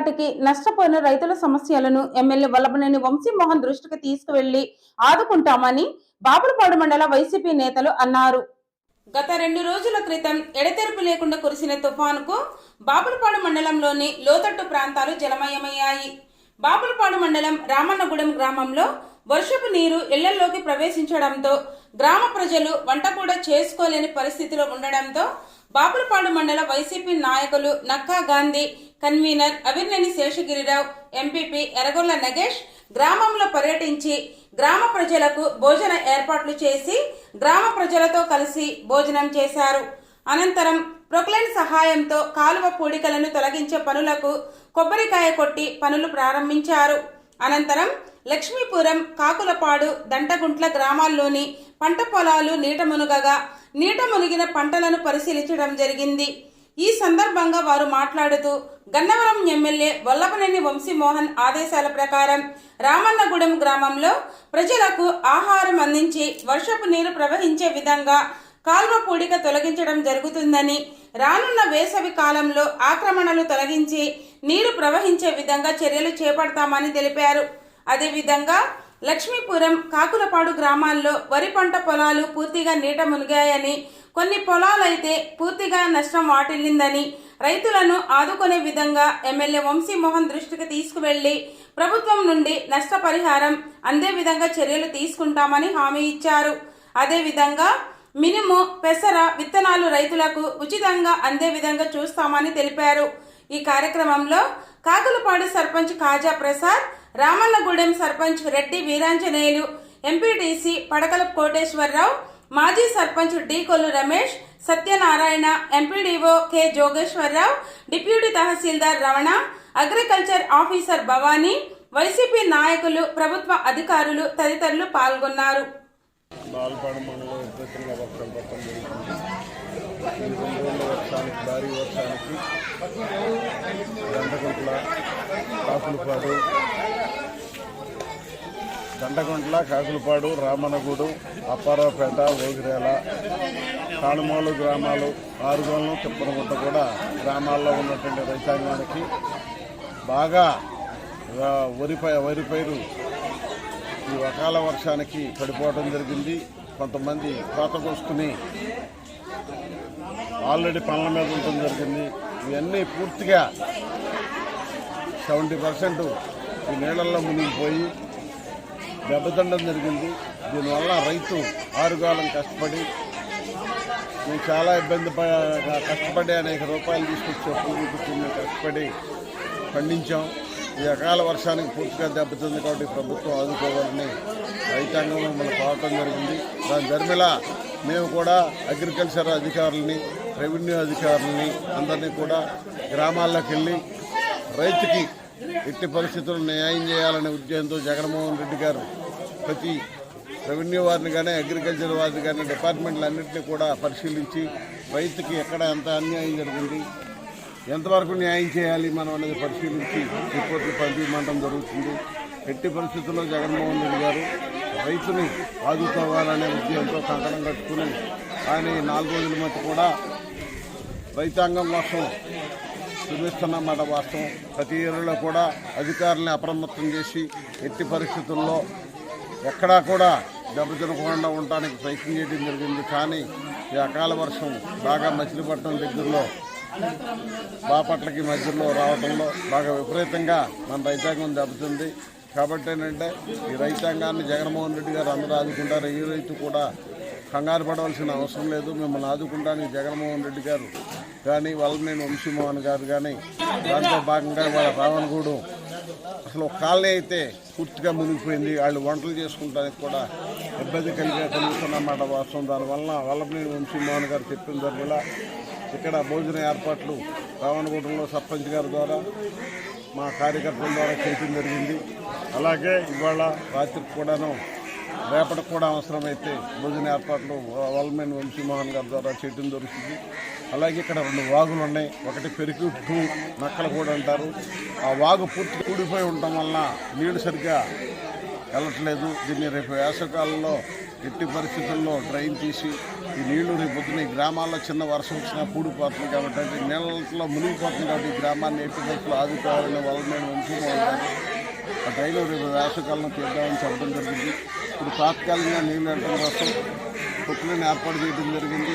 ధాటికి నష్టపోయిన రైతుల సమస్యలను ఎమ్మెల్యే వల్లభనేని వంశీమోహన్ దృష్టికి తీసుకువెళ్ళి ఆదుకుంటామని బాపులపాడు మండల వైసీపీ నేతలు అన్నారు. గత రెండు రోజుల క్రితం ఎడతెరపు లేకుండా కురిసిన తుఫానుకు బాపులపాడు మండలంలోని లోతట్టు ప్రాంతాలు జలమయమయ్యాయి. బాపులపాడు మండలం రామన్నగూడెం గ్రామంలో వర్షపు నీరు ఇళ్ళలోకి ప్రవేశించడంతో గ్రామ ప్రజలు వంట కూడా చేసుకోలేని పరిస్థితిలో ఉండడంతో బాపులపాడు మండల వైసీపీ నాయకులు నక్కా గాంధీ కన్వీనర్ అవిర్నేని శేషగిరిరావు ఎంపీపీ ఎరగొల్ల నగేష్ గ్రామంలో పర్యటించి గ్రామ ప్రజలకు భోజన ఏర్పాట్లు చేసి గ్రామ ప్రజలతో కలిసి భోజనం చేశారు. అనంతరం ప్రొక్లైన్ సహాయంతో కాలువ పూడికలను తొలగించే పనులకు కొబ్బరికాయ కొట్టి పనులు ప్రారంభించారు. అనంతరం లక్ష్మీపురం కాకులపాడు దంటగుంట్ల గ్రామాల్లోని పంట పొలాలు నీట మునుగగా నీట మునిగిన పంటలను పరిశీలించడం జరిగింది. ఈ సందర్భంగా వారు మాట్లాడుతూ గన్నవరం ఎమ్మెల్యే వల్లభనేని వంశీమోహన్ ఆదేశాల ప్రకారం రామన్నగూడెం గ్రామంలో ప్రజలకు ఆహారం అందించి వర్షపు నీరు ప్రవహించే విధంగా కాల్వ పూడిక తొలగించడం జరుగుతుందని రానున్న వేసవి కాలంలో ఆక్రమణలు తొలగించి నీరు ప్రవహించే విధంగా చర్యలు చేపడతామని తెలిపారు. అదేవిధంగా లక్ష్మీపురం కాకులపాడు గ్రామాల్లో వరి పంట పొలాలు పూర్తిగా నీట మునిగాయని కొన్ని పొలాలైతే పూర్తిగా నష్టం వాటిల్లిందని రైతులను ఆదుకునే విధంగా ఎమ్మెల్యే వంశీమోహన్ దృష్టికి తీసుకువెళ్ళి ప్రభుత్వం నుండి నష్టపరిహారం అందే విధంగా చర్యలు తీసుకుంటామని హామీ ఇచ్చారు. అదేవిధంగా మినుము పెసర విత్తనాలు రైతులకు ఉచితంగా అందే విధంగా చూస్తామని తెలిపారు. ఈ కార్యక్రమంలో కాకులపాడు సర్పంచ్ కాజా ప్రసాద్ రామన్నగూడెం సర్పంచ్ రెడ్డి వీరాంజనేయులు ఎంపీటీసీ పడకల కోటేశ్వరరావు మాజీ sarpanch D Kollu Ramesh Satyanarayana MPDO K Jogeswararao deputy tahsildar Ramana agriculture officer Bhavani YCP నాయకులు ప్రభుత్వ అధికారులు తదితరులు పాల్గొన్నారు. బాల్పాడు మండలం గంటగుంట్ల కాకులపాడు రామనగూడు అప్పారావుపేట ఓగిరేల కాణుమూలు గ్రామాలు ఆరుగోలను తిప్పనగుంట కూడా గ్రామాల్లో ఉన్నటువంటి రైతాంగానికి బాగా వరి వరి పైరు ఈ అకాల వర్షానికి పడిపోవడం జరిగింది. కొంతమంది కోత కోసుకుని ఆల్రెడీ పనుల మీద ఉండటం జరిగింది. ఇవన్నీ పూర్తిగా సెవెంటీ పర్సెంట్ ఈ నీళ్ళల్లో మునిగిపోయి దెబ్బతిండడం జరిగింది. దీనివల్ల రైతు ఆరుగాలం కష్టపడి మేము చాలా ఇబ్బంది కష్టపడి అనేక రూపాయలు తీసుకొచ్చి అప్పులు చూపించి కష్టపడి పండించాం. ఈ అకాల వర్షానికి పూర్తిగా దెబ్బతింది కాబట్టి ప్రభుత్వం ఆదుకోవాలని రైతాంగం మమ్మల్ని కోరటం జరిగింది. దాని ధర్మిలా మేము కూడా అగ్రికల్చర్ అధికారులని రెవెన్యూ అధికారులని అందరినీ కూడా గ్రామాల్లోకి వెళ్ళి రైతుకి ఎట్టి పరిస్థితుల్లో న్యాయం చేయాలనే ఉద్యమంతో జగన్మోహన్ రెడ్డి గారు ప్రతి రెవెన్యూ వారిని కానీ అగ్రికల్చర్ వారిని కానీ డిపార్ట్మెంట్లన్నింటినీ కూడా పరిశీలించి రైతుకి ఎక్కడ ఎంత అన్యాయం జరిగింది ఎంతవరకు న్యాయం చేయాలి మనం అనేది పరిశీలించి రిపోర్ట్లు పంపించడం జరుగుతుంది. ఎట్టి పరిస్థితుల్లో జగన్మోహన్ రెడ్డి గారు రైతుని ఆదుకోవాలనే ఉద్యమంతో కంకణం కట్టుకుని ఆయన నాలుగు రోజుల మధ్య కూడా రైతాంగం కోసం చూపిస్తున్నమాట వాస్తవం ప్రతి ఏరియాలో కూడా అధికారులను అప్రమత్తం చేసి ఎట్టి పరిస్థితుల్లో ఎక్కడా కూడా దెబ్బతినకుండా ఉండటానికి ప్రయత్నం చేయడం జరిగింది. కానీ ఈ అకాల వర్షం బాగా మచిలీపట్నం దగ్గరలో బాపట్లకి మధ్యలో రావడంలో బాగా విపరీతంగా మన రైతాంగం దెబ్బతింది. కాబట్టి ఏంటంటే ఈ రైతాంగాన్ని జగన్మోహన్ రెడ్డి గారు అందరూ ఆదుకుంటారు. ఈ రైతు కూడా కంగారు పడవలసిన అవసరం లేదు. మిమ్మల్ని ఆదుకుంటానికి జగన్మోహన్ రెడ్డి గారు కానీ వల్లనేని వంశీమోహన్ గారు కానీ దాంట్లో భాగంగా వాళ్ళ రావణగూడు. అసలు ఒక కాలనీ అయితే పూర్తిగా మునిగిపోయింది. వాళ్ళు వంటలు చేసుకుంటానికి కూడా ఇబ్బంది కలిగే కలుగుతున్నమాట వాస్తవం. దానివల్ల వల్లభనేని వంశీమోహన్ గారు చెప్పిన ధరలా ఇక్కడ భోజన ఏర్పాట్లు రావణగూడెంలో సర్పంచ్ గారి ద్వారా మా కార్యకర్తల ద్వారా చేయడం జరిగింది. అలాగే ఇవాళ రాత్రికి కూడాను రేపటికి కూడా అవసరమైతే భోజన ఏర్పాట్లు వల్మెన్ వంశీమోహన్ గారి ద్వారా చేయడం దొరుకుతుంది అలాగే ఇక్కడ రెండు వాగులు ఉన్నాయి. ఒకటి పెరుగు టూ నక్కలు కూడా అంటారు. ఆ వాగు పూర్తి కూడిపోయి ఉండటం వలన నీళ్ళు సరిగ్గా వెళ్ళట్లేదు దీన్ని రేపు వేసవకాలంలో ఎట్టి పరిస్థితుల్లో డ్రైన్ తీసి ఈ నీళ్ళు రేపు పొద్దున ఈ గ్రామాల్లో చిన్న వర్షం వచ్చినా కూడిపోతుంది కాబట్టి నీళ్ళలో మునిగిపోతుంది కాబట్టి ఈ గ్రామాన్ని ఎట్టి పరిస్థితులు ఆదుకోవాలనే వల్ల మీద ఉంచుకోవాలి ఆ డ్రైలో రేపు వేసవకాలం తీద్దామని చెప్పడం జరిగింది. ఇప్పుడు తాత్కాలికంగా నీళ్ళు వెళ్ళడం కోసం కుక్కలను ఏర్పాటు చేయడం జరిగింది.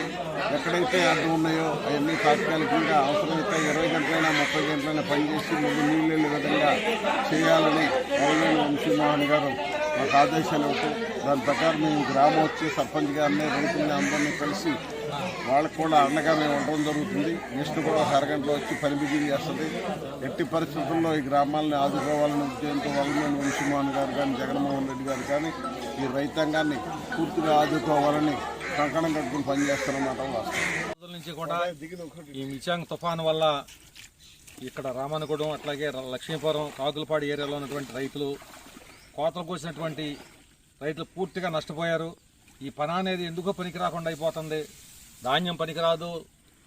ఎక్కడైతే అడ్డం ఉన్నాయో అవన్నీ తాత్కాలికంగా అవసరమైతే ఇరవై గంటలైనా ముప్పై గంటలైనా పనిచేసి ముందు నీళ్ళు వెళ్ళే విధంగా చేయాలని గవర్నమెంట్ వంశీమోహన్ గారు మాకు ఆదేశాలు ఇవ్వటం. దాని ప్రకారం మేము గ్రామం వచ్చి సర్పంచ్ గారిని రైతుల్ని అందరినీ కలిసి వాళ్ళకు కూడా అండగా మేము ఉండడం జరుగుతుంది. నెక్స్ట్ కూడా అరగంటలో వచ్చి పని బిగిన్ చేస్తుంది. ఎట్టి పరిస్థితుల్లో ఈ గ్రామాలను ఆదుకోవాలని ఉద్దేశంతో వాళ్ళని వంశీమోహన్ గారు కానీ జగన్మోహన్ రెడ్డి గారు కానీ ఈ రైతాంగాన్ని పూర్తిగా ఆదుకోవాలని కంకణం కట్టుకుని పనిచేస్తారన్నమాట రోజుల నుంచి కూడా ఈ మిచాంగ్ తుఫాను వల్ల ఇక్కడ రామనగూడెం అట్లాగే లక్ష్మీపురం కాకులపాడు ఏరియాలో ఉన్నటువంటి రైతులు కోతలు కోసినటువంటి రైతులు పూర్తిగా నష్టపోయారు. ఈ పని అనేది ఎందుకో పనికి రాకుండా అయిపోతుంది. ధాన్యం పనికిరాదు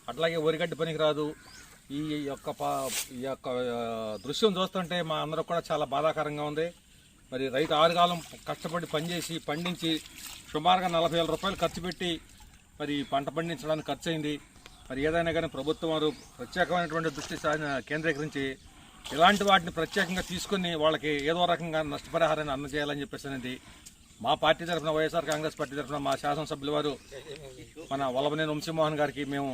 అట్లాగే వరిగడ్డి పనికిరాదు. ఈ యొక్క ప- ఈ యొక్క దృశ్యం చూస్తుంటే మా అందరూ కూడా చాలా బాధాకరంగా ఉంది. మరి రైతు ఆరుగాలం కష్టపడి పనిచేసి పండించి సుమారుగా నలభై వేల రూపాయలు ఖర్చు పెట్టి మరి పంట పండించడానికి ఖర్చు అయింది మరి ఏదైనా కానీ ప్రభుత్వం వారు ప్రత్యేకమైనటువంటి దృష్టి కేంద్రీకరించి ఇలాంటి వాటిని ప్రత్యేకంగా తీసుకుని వాళ్ళకి ఏదో రకంగా నష్టపరిహారాన్ని అందజేయాలని చెప్పేసి అనేది మా పార్టీ తరఫున వైఎస్ఆర్ కాంగ్రెస్ పార్టీ తరఫున మా శాసనసభ్యుల వారు మన వల్లభనేని వంశీమోహన్ గారికి మేము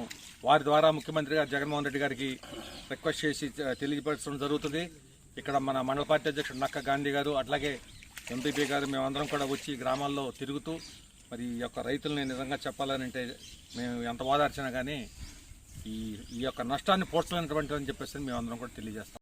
వారి ద్వారా ముఖ్యమంత్రి గారు జగన్మోహన్ రెడ్డి గారికి రిక్వెస్ట్ చేసి తెలియపరచడం జరుగుతుంది. ఇక్కడ మన మండల పార్టీ అధ్యక్షుడు నక్క గాంధీ గారు అట్లాగే ఎంపీపీ గారు మేమందరం కూడా వచ్చి గ్రామాల్లో తిరుగుతూ మరి ఈ యొక్క రైతులని నిజంగా చెప్పాలని అంటే మేము ఎంత ఓదార్చినా కానీ ఈ ఈ యొక్క నష్టాన్ని పోడ్చలేనటువంటి అని చెప్పేసి మేమందరం కూడా తెలియజేస్తాం.